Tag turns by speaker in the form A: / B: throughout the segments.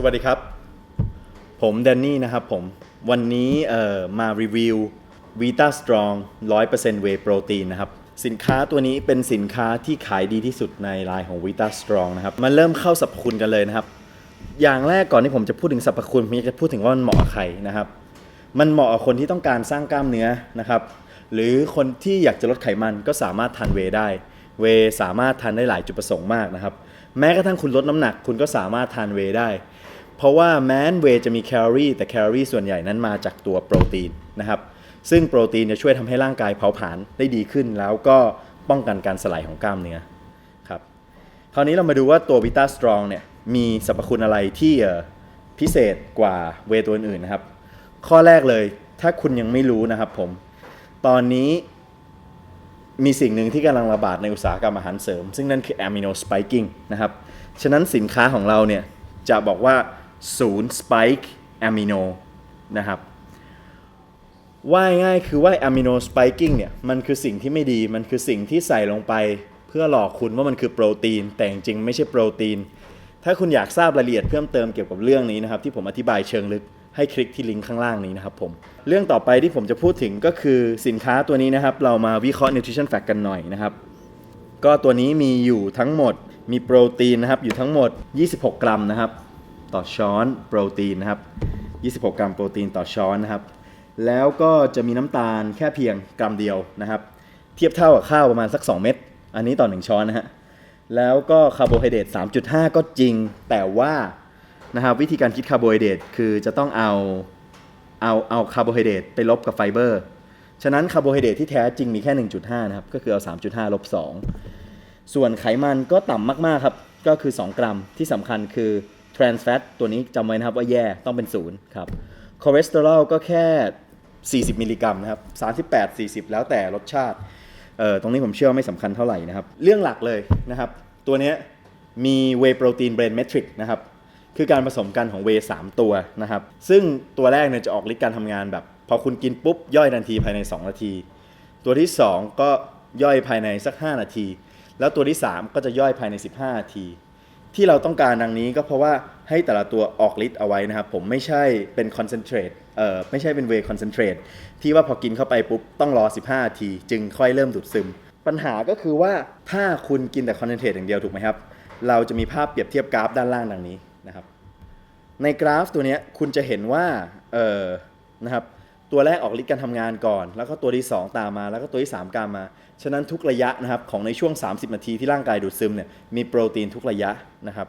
A: สวัสดีครับ ผมแดนนี่นะครับผม วันนี้เอ่อมารีวิว Vita Strong 100% Whey Protein นะครับ สินค้าตัวนี้เป็นสินค้าที่ขายดีที่สุดในไลน์ของ Vita Strong นะครับ มาเริ่มเข้าสรรพคุณกันเลยนะครับ อย่างแรกก่อนที่ผมจะพูดถึงสรรพคุณผมจะพูดถึงว่ามันเหมาะกับใครนะครับ มันเหมาะกับคนที่ต้องการสร้างกล้ามเนื้อนะครับ หรือคนที่อยากจะลดไขมันก็สามารถทานเวได้ เวสามารถทานได้หลายจุดประสงค์มากนะครับ แม้กระทั่งคุณลดน้ำหนัก คุณก็สามารถทานเวได้ เพราะว่าแม้นเวย์จะมีแคลอรี่แต่แคลอรี่ส่วนใหญ่นั้นมาจากตัวโปรตีนนะครับซึ่งโปรตีนจะช่วยทำให้ร่างกายเผาผลาญได้ดีขึ้น แล้วก็ป้องกันการสลายของกล้ามเนื้อครับคราวนี้เรามาดูว่าตัว Vita Strong เนี่ยมีสรรพคุณอะไรที่พิเศษกว่าเวตัวอื่นนะครับ ข้อแรกเลยถ้าคุณยังไม่รู้นะครับผม ตอนนี้มีสิ่งหนึ่งที่กำลังระบาดในอุตสาหกรรมอาหารเสริม ซึ่งนั่นคือ amino spiking นะครับ ฉะนั้นสินค้าของเราเนี่ยจะบอกว่า ศูนย์ spike amino นะครับว่าง่ายคือว่า amino spiking เนี่ยมันคือสิ่งที่ไม่ดีมันคือสิ่งที่ใส่ลงไป เพื่อหลอกคุณว่ามันคือโปรตีน แต่จริงไม่ใช่โปรตีน ถ้าคุณอยากทราบรายละเอียดเพิ่มเติมเกี่ยวกับเรื่องนี้นะครับที่ผมอธิบายเชิงลึกให้คลิกที่ลิงก์ข้างล่างนี้นะครับผมเรื่องต่อไปที่ผมจะพูดถึงก็คือสินค้าตัวนี้นะครับ เรามาวิเคราะห์ nutrition fact กันหน่อยนะครับ ก็ตัวนี้มีอยู่ทั้งหมดมีโปรตีนนะครับอยู่ทั้งหมด 26 กรัมนะครับ ต่อช้อนโปรตีนนะครับ 26 กรัมโปรตีนต่อช้อนนะครับ แล้วก็จะมีน้ำตาลแค่เพียงกรัมเดียวนะครับ เทียบเท่ากับข้าวประมาณสัก 2 เม็ด อันนี้ต่อ 1 ช้อนนะฮะ แล้วก็คาร์โบไฮเดรต 3.5 ก็จริง แต่ว่านะครับวิธีการคิดคาร์โบไฮเดรตคือจะต้องเอาเอาเอาคาร์โบไฮเดรตไปลบกับไฟเบอร์ ฉะนั้นคาร์โบไฮเดรตที่แท้จริงมีแค่ 1.5 นะครับ ก็คือเอา 3.5 ลบ 2 ส่วนไขมันก็ต่ำมากๆครับ ก็คือ 2 กรัม ที่สำคัญคือ trans fat ตัวนี้จำไว้นะครับว่าแย่ต้องเป็นศูนย์ครับคอเลสเตอรอลก็แค่ 40 มิลลิกรัมนะครับ 38 40 แล้วแต่รสชาติเอ่อตรงนี้ผมเชื่อไม่สำคัญเท่าไหร่นะครับ เรื่องหลักเลยนะครับ ตัวนี้มีเวโปรตีนเบรนเมทริกนะครับ คือการผสมกันของเวสามตัวนะครับ ซึ่งตัวแรกเนี่ยจะออกฤทธิ์การทำงานแบบ พอคุณกินปุ๊บ ย่อยทันทีภายใน 2 นาที ตัวที่ 2 ก็ย่อยภายในสัก 5 นาที แล้วตัวที่ 3 ก็จะย่อยภายใน 15 นาที ที่เราต้องการดังนี้ก็เพราะว่าให้แต่ละตัวออกฤทธิ์เอาไว้นะครับ ผมไม่ใช่เป็นคอนเซนเทรตเอ่อไม่ใช่เป็นเวคอนเซนเทรตที่ว่าพอกินเข้าไปปุ๊บต้องรอ 15นาที จึงค่อยเริ่มดูดซึม ปัญหาก็คือว่าถ้าคุณกินแต่คอนเซนเทรตอย่างเดียวถูกไหมครับ เราจะมีภาพเปรียบเทียบกราฟด้านล่างดังนี้นะครับ ในกราฟตัวนี้คุณจะเห็นว่าเออนะครับ ตัวแรกออกฤทธิ์การทำงานก่อน แล้วก็ตัวที่ 2 ตามมา แล้วก็ตัวที่ 3 ตามมา ฉะนั้นทุกระยะนะครับของในช่วง 30 นาทีที่ร่างกายดูดซึมเนี่ยมีโปรตีนทุกระยะนะครับ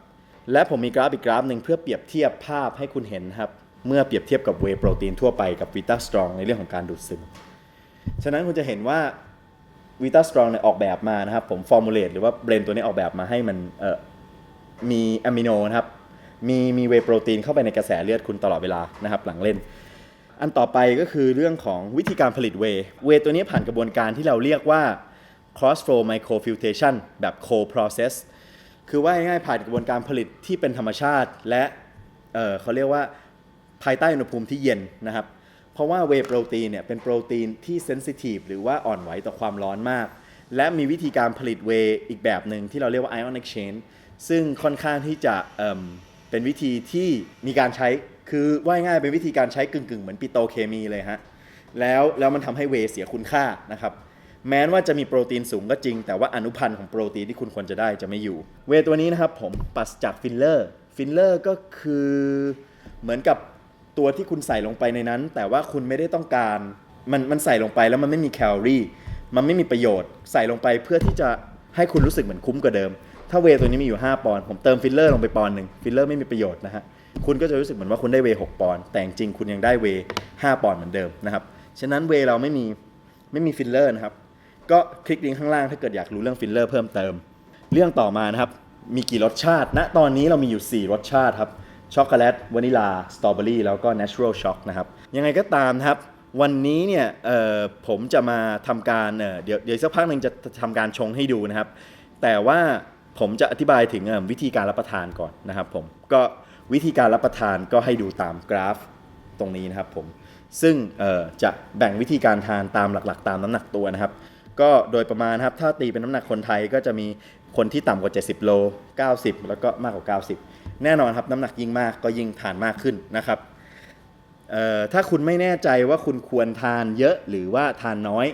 A: และผมมีกราฟอีกกราฟหนึ่งเพื่อเปรียบเทียบภาพให้คุณเห็นครับเมื่อเปรียบเทียบกับเวโปรตีนทั่วไปกับวิตาสตรองในเรื่องของการดูดซึม ฉะนั้นคุณจะเห็นว่าวิตาสตรองเนี่ยออกแบบมานะครับ ผมฟอร์มูลเลตหรือว่าเบรนตัวนี้ออกแบบมาให้มันเออมีอะมิโนนะครับมีมีเวโปรตีนเข้าไปในกระแสเลือดคุณตลอดเวลานะครับหลังเล่น อันต่อไปก็คือเรื่องของวิธีการผลิตเวย์เวย์ตัวนี้ผ่านกระบวนการที่เราเรียกว่า cross flow microfiltration แบบ co process คือว่าง่ายๆผ่านกระบวนการผลิตที่เป็นธรรมชาติ และเเขาเรียกว่าภายใต้อุณหภูมิที่เย็นนะครับ เพราะว่าเวย์โปรตีนเนี่ยเป็นโปรตีนที่เซนซิทีฟหรือว่าอ่อนไหวต่อความร้อนมาก และมีวิธีการผลิตเวย์อีกแบบหนึ่งที่เราเรียกว่า ion exchange ซึ่งค่อนข้างที่จะเเป็นวิธีที่มีการใช้ คือว่ายง่ายเป็นวิธีการใช้กึ่งๆ เหมือนปิโตเคมีเลยฮะแล้วแล้วมันทำให้เวเสียคุณค่านะครับแม้ว่าจะมีโปรตีนสูงก็จริง แต่ว่าอนุพันธ์ของโปรตีนที่คุณควรจะได้จะไม่อยู่ เวตัวนี้นะครับผมปราศจากฟิลเลอร์ฟิลเลอร์ก็คือเหมือนกับตัวที่คุณใส่ลงไปในนั้น แต่ว่าคุณไม่ได้ต้องการมันมันใส่ลงไปแล้วมันไม่มีแคลอรี่มันไม่มีประโยชน์ ใส่ลงไปเพื่อที่จะให้คุณรู้สึกเหมือนคุ้มกว่าเดิม ถ้าเวตัวนี้มีอยู่ 5 ปอนด์ผมเติมฟิลเลอร์ลงไปปอนด์หนึ่งฟิลเลอร์ไม่มีประโยชน์นะฮะ คุณก็จะรู้สึกเหมือนว่าคุณได้เวย์6ปอนด์แต่จริงๆคุณยังได้เวย์5ปอนด์เหมือนเดิมนะครับฉะนั้นเวเราไม่มีไม่มีฟิลเลอร์นะครับก็คลิกลิงก์ข้างล่างถ้าเกิดอยากรู้เรื่องฟิลเลอร์เพิ่มเติม เรื่องต่อมานะครับมีกี่รสชาติณตอนนี้เรามีอยู่ 4 รสชาติครับช็อกโกแลตวานิลาสตรอเบอรี่แล้วก็ natural shock นะครับยังไงก็ตามนะครับวันนี้เนี่ยผมจะมาทำการเเดี๋ยวเดี๋ยวสักพักหนึ่งจะทำการชงให้ดูนะครับ แต่ว่าผมจะอธิบายถึงวิธีการรับประทานก่อนนะครับผมก็ วิธีการรับประทานก็ให้ดูตามกราฟตรงนี้นะครับผมซึ่งจะแบ่งวิธีการทานตามหลักๆ ตามน้ำหนักตัวนะครับ ก็โดยประมาณครับถ้าตีเป็นน้ำหนักคนไทยก็จะมีคนที่ต่ำกว่า 70 โล 90 แล้วก็มากกว่า 90 แน่นอนครับน้ำหนักยิ่งมากก็ยิ่งทานมากขึ้นนะครับถ้าคุณไม่แน่ใจว่าคุณควรทานเยอะหรือว่าทานน้อย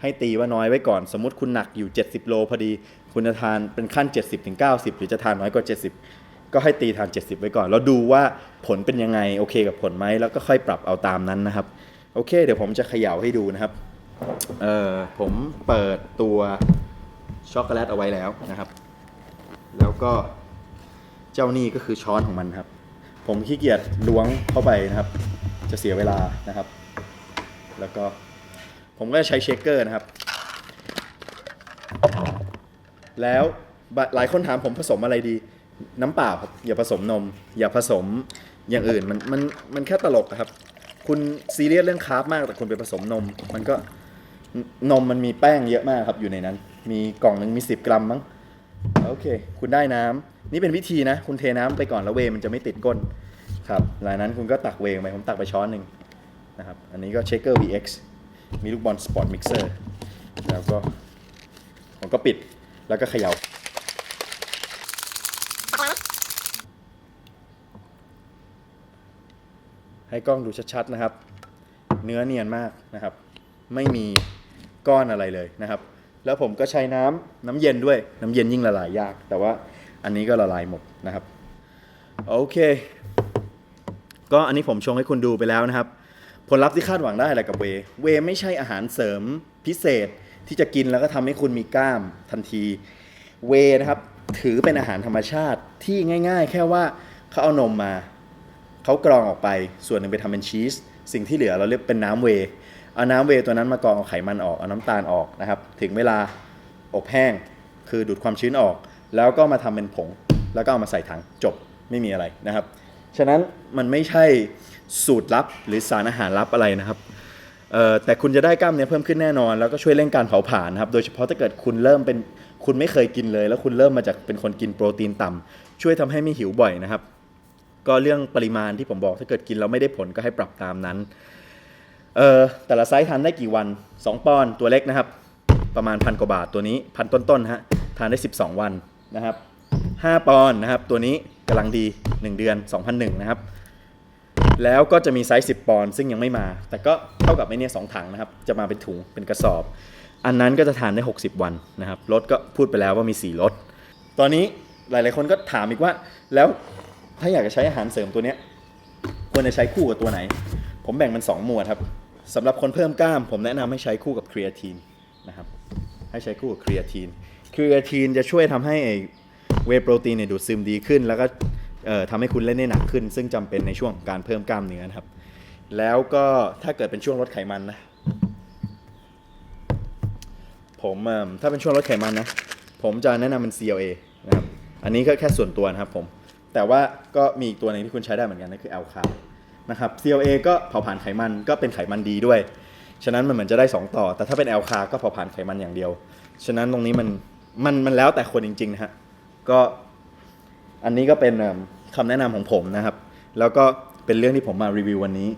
A: ให้ตีว่าน้อยไว้ก่อน สมมติคุณหนักอยู่ 70 โลพอดี คุณจะทานเป็นขั้น 70-90ถึง90หรือจะทานน้อยกว่า 70 ก็ให้ตีทาน 70 ไว้ก่อน แล้วดูว่าผลเป็นยังไงโอเคกับผลไหมแล้วก็ค่อยปรับเอาตามนั้นนะครับ โอเค เดี๋ยวผมจะเขย่าให้ดูนะครับเออผมเปิดตัวช็อกโกแลตเอาไว้แล้วนะครับ แล้วก็เจ้านี่ก็คือช้อนของมันครับ ผมขี้เกียจล้วงเข้าไปนะครับ จะเสียเวลานะครับ แล้วก็ผมก็จะใช้เชคเกอร์นะครับ แล้วหลายคนถามผมผสมอะไรดี น้ำเปล่าครับอย่าผสมนม อย่าผสมอย่างอื่นมันมันมันแค่ตลกอะครับ คุณซีเรียสเรื่องคาร์บมากแต่คุณไปผสมนม มันก็นมมันมีแป้งเยอะมากครับอยู่ในนั้น มีกล่องหนึ่งมี 10 กรัมมั้งโอเค คุณได้น้ำนี่เป็นวิธีนะ คุณเทน้ำไปก่อนแล้วเวมันจะไม่ติดก้นครับหลังนั้นคุณก็ตักเวงไปผมตักไปช้อนหนึ่งนะครับอันนี้ก็เชคเกอร์ VX มีลูกบอลสปอร์ตมิกเซอร์แล้วก็ผมก็ปิดแล้วก็เขย่า ให้กล้องดูชัดๆนะครับ เนื้อเนียนมากนะครับ ไม่มีก้อนอะไรเลยนะครับ แล้วผมก็ใช้น้ำน้ำเย็นด้วยน้ำเย็นยิ่งละลายยาก แต่ว่าอันนี้ก็ละลายหมดนะครับโอเค ก็อันนี้ผมชงให้คุณดูไปแล้วนะครับ ผลลัพธ์ที่คาดหวังได้แหละกับเว เวไม่ใช่อาหารเสริมพิเศษที่จะกินแล้วก็ทำให้คุณมีกล้ามทันที เวนะครับถือเป็นอาหารธรรมชาติที่ง่าย ๆ แค่ว่าเขาเอานมมา เขากรองออกไปส่วนหนึ่งไปทำเป็นชีสสิ่งที่เหลือเราเรียกเป็นน้ำเวเอาน้ำเวตัวนั้นมากรองเอาไขมันออกเอาน้ำตาลออกนะครับ ถึงเวลาอบแห้งคือดูดความชื้นออก แล้วก็มาทำเป็นผง แล้วก็เอามาใส่ถังจบไม่มีอะไรนะครับ ฉะนั้นมันไม่ใช่สูตรลับหรือสารอาหารลับอะไรนะครับแต่คุณจะได้กล้ามเนื้อเพิ่มขึ้นแน่นอน แล้วก็ช่วยเร่งการเผาผลาญนะครับ โดยเฉพาะถ้าเกิดคุณเริ่มเป็นคุณไม่เคยกินเลย แล้วคุณเริ่มมาจากเป็นคนกินโปรตีนต่ำช่วยทำให้ไม่หิวบ่อยนะครับ ก็เรื่องปริมาณที่ผมบอกถ้าเกิดกินแล้วไม่ได้ผลก็ให้ปรับตามนั้นเออแต่ละไซส์ทานได้กี่วัน 2 ปอนตัวเล็กนะครับ ประมาณพันกว่าบาทตัวนี้พันต้นๆฮะทานได้ 12 วันนะครับ 5 ปอนนะครับ ตัวนี้กำลังดี 1 เดือน 2001 นะครับ แล้วก็จะมีไซส์ 10 ปอนซึ่งยังไม่มา แต่ก็เท่ากับไอเนี่ยสองถังนะครับ จะมาเป็นถุงเป็นกระสอบ อันนั้นก็จะทานได้ 60 วันนะครับรสก็พูดไปแล้วว่ามี 4รสตอนนี้หลายๆคนก็ถามอีกว่า แล้ว ถ้าอยากจะใช้อาหารเสริมตัวเนี้ยควรจะใช้คู่กับตัวไหน ผมแบ่งเป็น2หมวดครับสำหรับคนเพิ่มกล้าม ผมแนะนำให้ใช้คู่กับครีเอทีนนะครับให้ใช้คู่กับครีเอทีนครีเอทีนจะช่วยทำให้เวโปรตีนเนี่ยดูดซึมดีขึ้น แล้วก็เอ่อทำให้คุณเล่นได้หนักขึ้น ซึ่งจำเป็นในช่วงการเพิ่มกล้ามเนื้อครับ แล้วก็ถ้าเกิดเป็นช่วงลดไขมันนะผมถ้าเป็นช่วงลดไขมันนะ ผมจะแนะนำเป็น CLA นะครับ อันนี้ก็แค่ส่วนตัวนะครับผม แต่ว่าก็มีอีกตัวหนึ่งที่คุณใช้ได้เหมือนกันนั่นคือ L c a นะครับ CLA ก็เผาผลาญไขมันก็เป็นไขมันดีด้วย ฉะนั้นมันเหมือนจะได้ 2 ต่อ แต่ถ้าเป็น L c a ก็เผาผลาญไขมันอย่างเดียว ฉะนั้นตรงนี้มันมันมันแล้วแต่คนจริงๆนะฮะก็อันนี้ก็เป็นเอิ่มคำแนะนำของผมนะครับ แล้วก็เป็นเรื่องที่ผมมารีวิววันนี้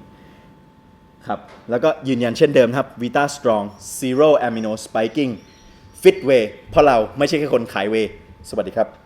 A: ครับแล้วก็ยืนยันเช่นเดิมครับ Vita Strong Zero Amino Spiking Fit Way เพราะเราไม่ใช่แค่คนขายเวย์สวัสดีครับ